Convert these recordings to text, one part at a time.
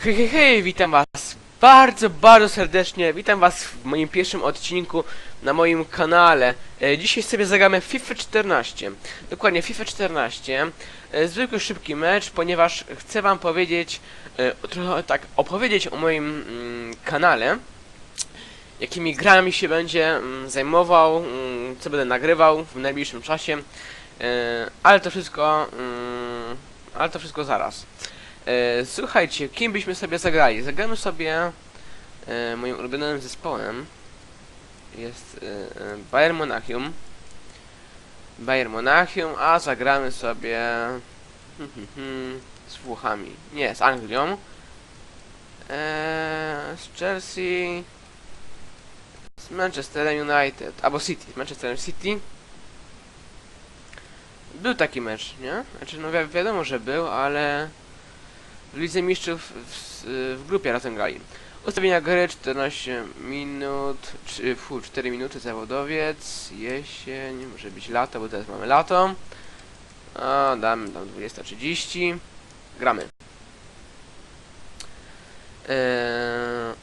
Hej, hej, hej, witam was bardzo, bardzo serdecznie. Witam was w moim pierwszym odcinku na moim kanale. E, dzisiaj sobie zagramy FIFA 14. Dokładnie FIFA 14. E, zwykły szybki mecz, ponieważ chcę wam powiedzieć, e, trochę tak opowiedzieć o moim mm, kanale. Jakimi grami się będzie mm, zajmował, mm, co będę nagrywał w najbliższym czasie. E, ale to wszystko, mm, ale to wszystko zaraz. E, słuchajcie, kim byśmy sobie zagrali? Zagramy sobie e, moim ulubionym zespołem. Jest e, e, Bayern Monachium. Bayern Monachium, a zagramy sobie hmm, hmm, hmm, z Włochami. Nie, z Anglią. E, z Chelsea. Z Manchesterem United. Albo City, z Manchesterem City. Był taki mecz, nie? Znaczy, no wi wiadomo, że był, ale Lidze Mistrzów w, w grupie razem grali. Ustawienia gry 14 minut, czy, fu, 4 minuty zawodowiec, jesień, może być lato, bo teraz mamy lato. A, damy tam 20.30. Gramy. Eee...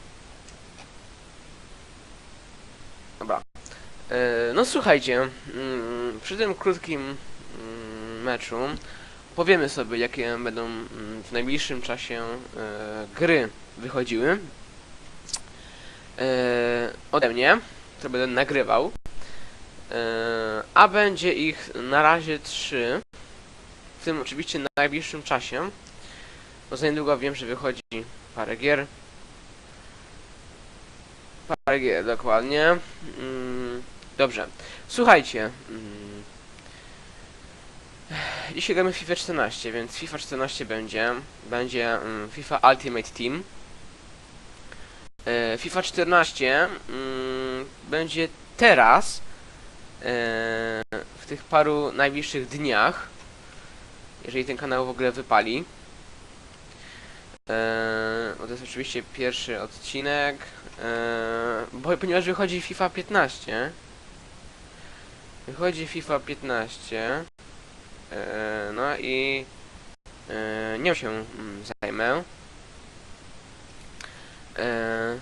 Dobra. Eee, no słuchajcie, mm, przy tym krótkim mm, meczu powiemy sobie, jakie będą mm, w najbliższym czasie e, gry wychodziły e, ode mnie, które będę nagrywał. E, a będzie ich na razie trzy, w tym oczywiście na najbliższym czasie, bo za niedługo wiem, że wychodzi parę gier. Parę gier, dokładnie. Mm, dobrze. Słuchajcie. Dzisiaj gramy FIFA 14, więc FIFA 14 będzie. Będzie mm, FIFA Ultimate Team. E, FIFA 14 mm, będzie teraz. E, w tych paru najbliższych dniach. Jeżeli ten kanał w ogóle wypali. E, to jest oczywiście pierwszy odcinek. Bo, ponieważ wychodzi FIFA 15. Wychodzi FIFA 15. E, no i e, nią się mm, zajmę. E,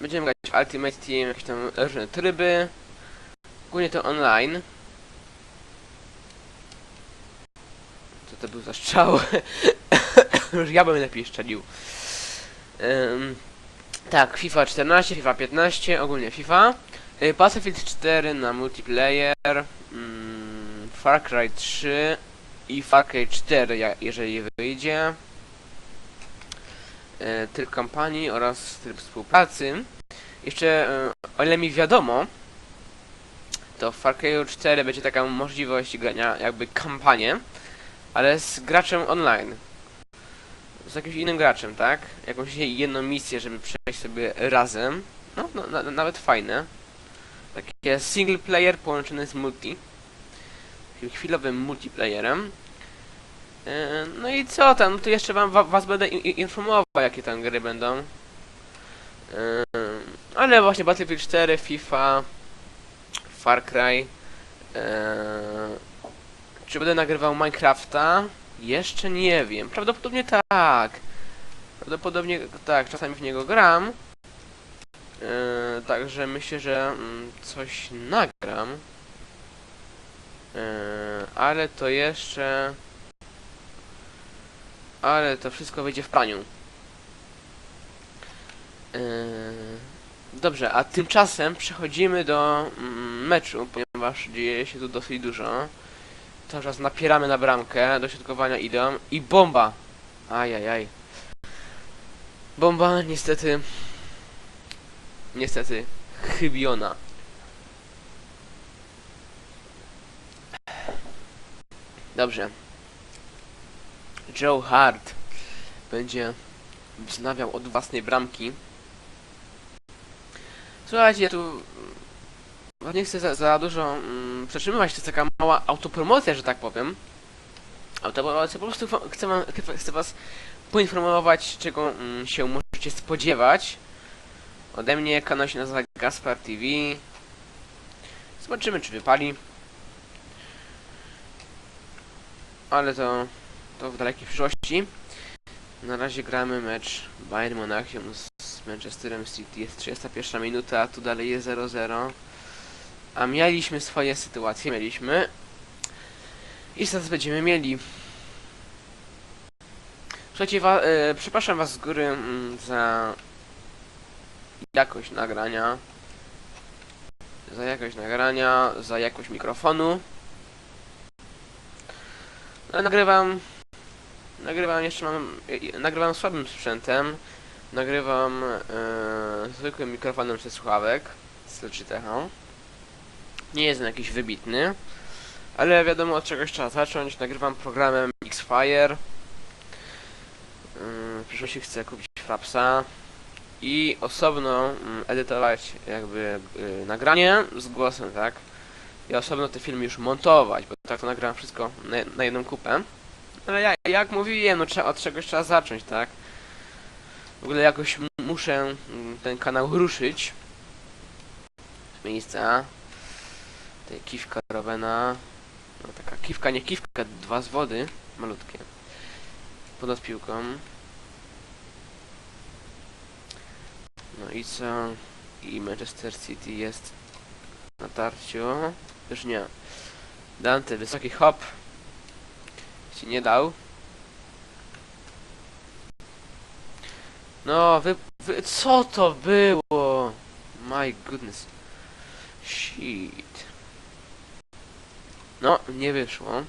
będziemy grać Ultimate Team, jakieś tam różne tryby. Głównie to online. Co to był za strzał? Już ja bym lepiej strzelił. Ym, tak, FIFA 14, FIFA 15, ogólnie FIFA. Battlefield 4 na multiplayer. Far Cry 3 i Far Cry 4, ja- jeżeli wyjdzie. E, tryb kampanii oraz tryb współpracy. Jeszcze, e, o ile mi wiadomo, to w Far Cry 4 będzie taka możliwość grania jakby kampanię, ale z graczem online. Z jakimś innym graczem, tak? Jakąś jedną misję, żeby przejść sobie razem. No, no na, nawet fajne. Takie single player połączone z multi chwilowym multiplayerem. E, No i co tam, no to jeszcze wam wa was będę informował, jakie tam gry będą. E, Ale właśnie Battlefield 4, FIFA, Far Cry. e, Czy będę nagrywał Minecrafta? Jeszcze nie wiem. Prawdopodobnie tak. Prawdopodobnie tak, czasami w niego gram. Także myślę, że mm, coś nagram. Yy, ale to jeszcze... Ale to wszystko wyjdzie w praniu. Yy, dobrze, a tymczasem przechodzimy do mm, meczu, ponieważ dzieje się tu dosyć dużo. Cały czas napieramy na bramkę, dośrodkowania idą i bomba! Ajajaj. Bomba niestety... Niestety chybiona. Dobrze. Joe Hart będzie wznawiał od własnej bramki. Słuchajcie, ja tu mm, nie chcę za, za dużo mm, przetrzymywać, to jest taka mała autopromocja, że tak powiem. Autopromocja, po prostu chcę, wam, chcę was poinformować, czego mm, się możecie spodziewać. Ode mnie kanał się nazywa Gaspar TV. Zobaczymy, czy wypali. Ale to, to w dalekiej przyszłości. Na razie gramy mecz Bayern Monachium z, Manchesterem City. Jest 31 minuta, a tu dalej jest 0-0. A mieliśmy swoje sytuacje, mieliśmy. I zaraz będziemy mieli. Słuchajcie, wa e, przepraszam was z góry mm, za jakość nagrania. Za jakość nagrania, za jakość mikrofonu. No, nagrywam. Nagrywam jeszcze mam. e, Nagrywam słabym sprzętem. Nagrywam e, zwykłym mikrofonem ze słuchawek z Logitechą. Nie jest on jakiś wybitny. Ale wiadomo od czegoś trzeba zacząć. Nagrywam programem Xfire. Yy, w przyszłości chcę kupić Frapsa i osobno mm, edytować jakby yy, nagranie z głosem, tak? I osobno te filmy już montować, bo tak to nagrałem wszystko na, na jedną kupę. Ale ja, jak mówiłem, no trzeba, od czegoś trzeba zacząć, tak? W ogóle jakoś muszę mm, ten kanał ruszyć. Z miejsca. Tutaj kiwka Robena. No taka kiwka, nie kiwka, dwa z wody. Malutkie. Ponad piłką. No i co? I Manchester City jest na tarciu. Już nie. Dante, wysoki hop. Się nie dał. No, wy, wy... Co to było? My goodness. Shit. No, nie wyszło.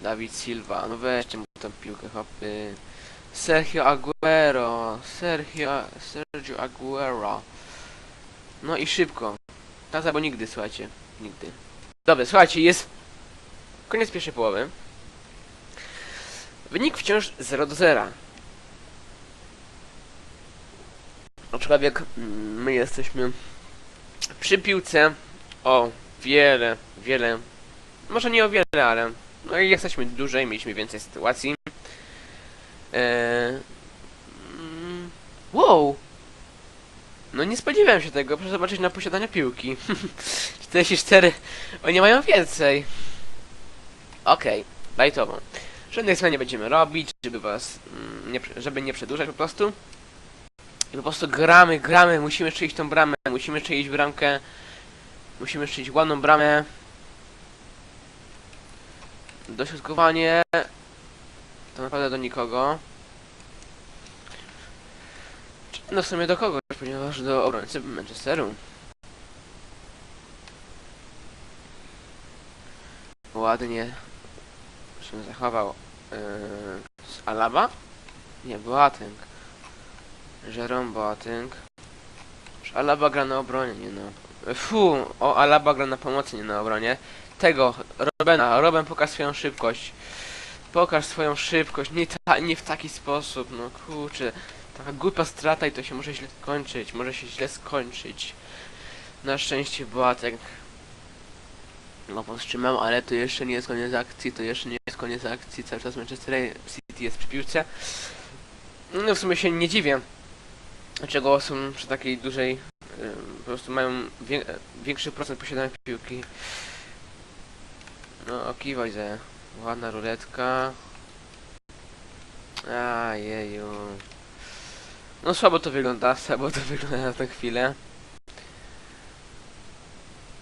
Dawid Silva, no weźcie mu tą piłkę, hopy. Sergio Aguero, Sergio, Sergio Aguero. No i szybko. Teraz albo nigdy, słuchajcie. Nigdy. Dobra, słuchajcie, jest koniec pierwszej połowy. Wynik wciąż 0 do 0. Aczkolwiek mm, my jesteśmy przy piłce o wiele, wiele, może nie o wiele, ale no i jesteśmy dłużej, mieliśmy więcej sytuacji. Eee, wow! No nie spodziewałem się tego, proszę zobaczyć na posiadanie piłki. 44, oni mają więcej. Okej, okay, lajtowo. Żadnych zmian nie będziemy robić, żeby was, mm, nie, żeby nie przedłużać po prostu. I po prostu gramy, gramy, musimy strzelić tą bramę, musimy strzelić bramkę. Musimy strzelić ładną bramę. Dośrodkowanie. To naprawdę do nikogo. No w sumie do kogoś, ponieważ do obrońcy Manchesteru. Ładnie się zachował yy, z Alaba? Nie, Boateng. Jerome Boateng. Alaba gra na obronie, nie no. Fu, o Alaba gra na pomocy, nie na obronie. Tego, Robena, Roben pokaż swoją szybkość. Pokaż swoją szybkość, nie, ta, nie w taki sposób, no kurczę. Taka głupia strata i to się może źle skończyć, może się źle skończyć. Na szczęście Boateng no powstrzymał, ale to jeszcze nie jest koniec akcji, to jeszcze nie jest koniec akcji, cały czas Manchester City jest przy piłce. No w sumie się nie dziwię, dlaczego są przy takiej dużej, po prostu mają większy procent posiadania piłki. No okiwaj ze, ładna ruletka. Ajeju. No słabo to wygląda, słabo to wygląda na tę chwilę.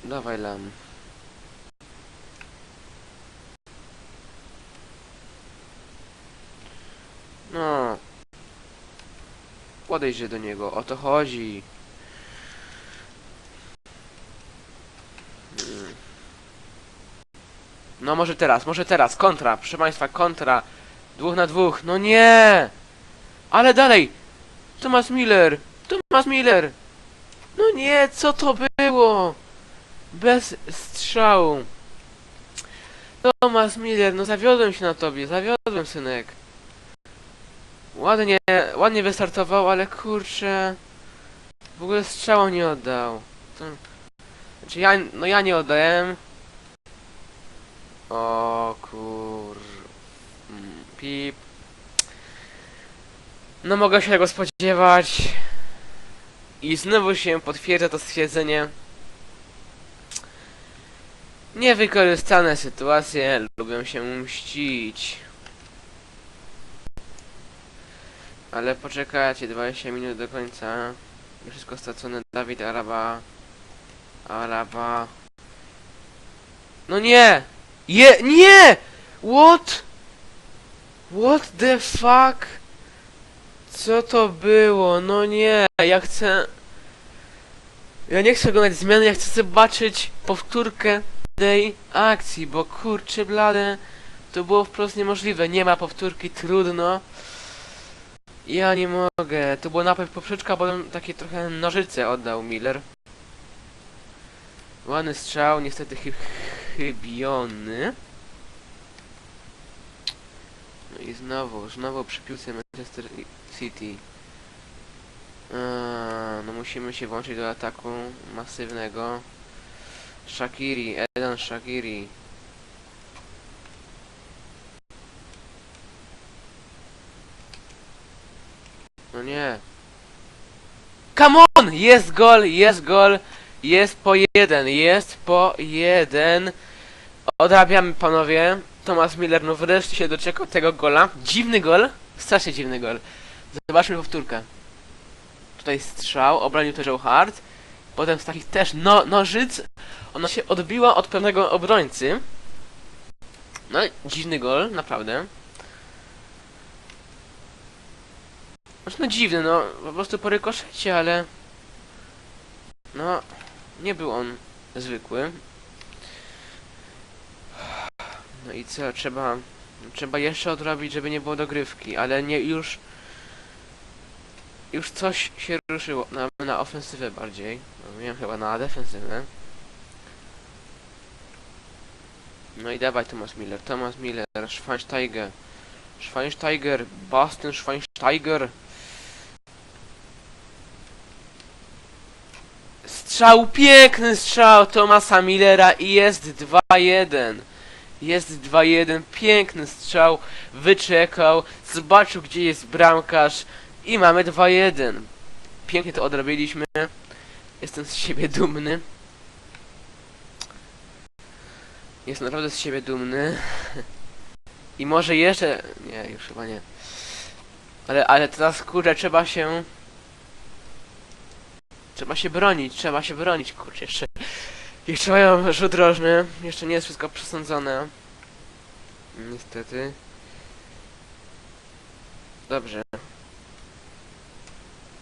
Dawaj lam. No. Podejdź do niego, o to chodzi. Mm. No może teraz, może teraz, kontra, proszę państwa, kontra. Dwóch na dwóch, no nie! Ale dalej! Thomas Miller! Thomas Miller! No nie, co to było? Bez strzału. Thomas Miller, no zawiodłem się na tobie, zawiodłem synek. Ładnie, ładnie wystartował, ale kurczę... W ogóle strzału nie oddał. Znaczy ja, no ja nie oddałem. O kur... Mm, Pip. No mogę się tego spodziewać. I znowu się potwierdza to stwierdzenie. Niewykorzystane sytuacje lubią się mścić. Ale poczekajcie, 20 minut do końca. Wszystko stracone. Dawid Araba. Araba. No nie! Je, nie! What? What the fuck? Co to było? No nie, ja chcę... Ja nie chcę oglądać zmiany, ja chcę zobaczyć powtórkę tej akcji, bo kurczę blade, to było wprost niemożliwe. Nie ma powtórki, trudno. Ja nie mogę. To było napęd poprzeczka, bo on takie trochę nożyce oddał Miller. Ładny strzał, niestety chy chybiony. No i znowu, znowu przy piłce Manchester City. Eee, no musimy się włączyć do ataku masywnego. Shakiri, Edan Shakiri. No nie. Come on! Jest gol, jest gol, jest po jeden, jest po jeden. Odrabiamy panowie. Thomas Miller no wreszcie się doczekał tego gola. Dziwny gol, strasznie dziwny gol. Zobaczmy powtórkę. Tutaj strzał, obronił też Joe Hart. Potem z takich też no, nożyc ona się odbiła od pewnego obrońcy. No, dziwny gol, naprawdę. Znaczy, no dziwny, no, po prostu po rykoszecie, ale... No, nie był on zwykły. No i co, trzeba... Trzeba jeszcze odrobić, żeby nie było dogrywki, ale nie już... Już coś się ruszyło na, na ofensywę bardziej. No, wiem, chyba na defensywę. No i dawaj Thomas Miller, Thomas Miller, Schweinsteiger. Schweinsteiger, Bastian Schweinsteiger. Strzał, piękny strzał Thomasa Millera i jest 2-1. Jest 2-1, piękny strzał, wyczekał, zobaczył gdzie jest bramkarz i mamy 2-1. Pięknie to odrobiliśmy. Jestem z siebie dumny. Jest naprawdę z siebie dumny. I może jeszcze... Nie, już chyba nie. Ale, ale teraz kurczę, trzeba się... Trzeba się bronić, trzeba się bronić, kurczę, jeszcze... Jeszcze mają rzut rożny, jeszcze nie jest wszystko przesądzone. Niestety. Dobrze.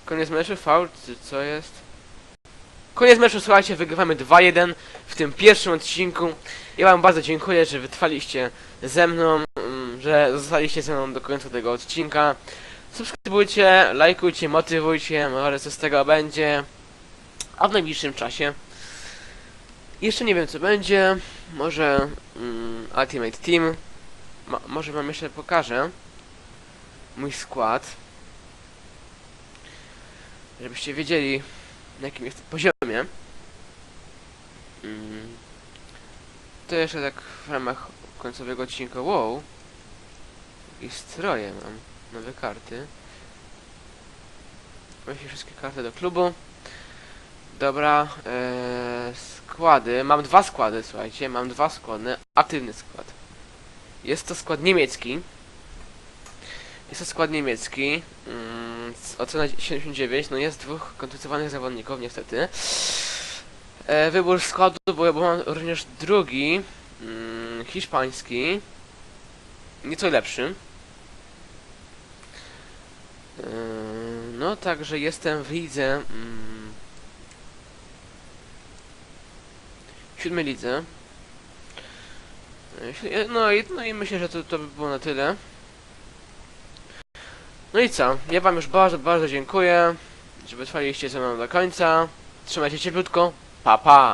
Koniec meczu, faul, co jest? Koniec meczu, słuchajcie, wygrywamy 2-1 w tym pierwszym odcinku. Ja wam bardzo dziękuję, że wytrwaliście ze mną, mm, że zostaliście ze mną do końca tego odcinka. Subskrybujcie, lajkujcie, motywujcie, może co z tego będzie. A w najbliższym czasie jeszcze nie wiem co będzie. Może mm, Ultimate Team. Mo- może wam jeszcze pokażę mój skład. Żebyście wiedzieli na jakim jest poziomie. Mm. To jeszcze tak w ramach końcowego odcinka wow. I stroje mam. Nowe karty. Weźmy wszystkie karty do klubu. Dobra, ee, składy. Mam dwa składy, słuchajcie. Mam dwa składy. Aktywny skład. Jest to skład niemiecki. Jest to skład niemiecki. Mm, ocena 79. No jest dwóch kontuzjowanych zawodników, niestety. E, wybór składu, bo, bo mam również drugi. Mm, hiszpański. Nieco lepszy. E, no, także jestem w lidze. Mm, siódmej lidze. E, e, No i, no i myślę, że to, to by było na tyle. No i co? Ja wam już bardzo, bardzo dziękuję, że wytrwaliście ze mną do końca. Trzymajcie cieplutko. Pa, pa!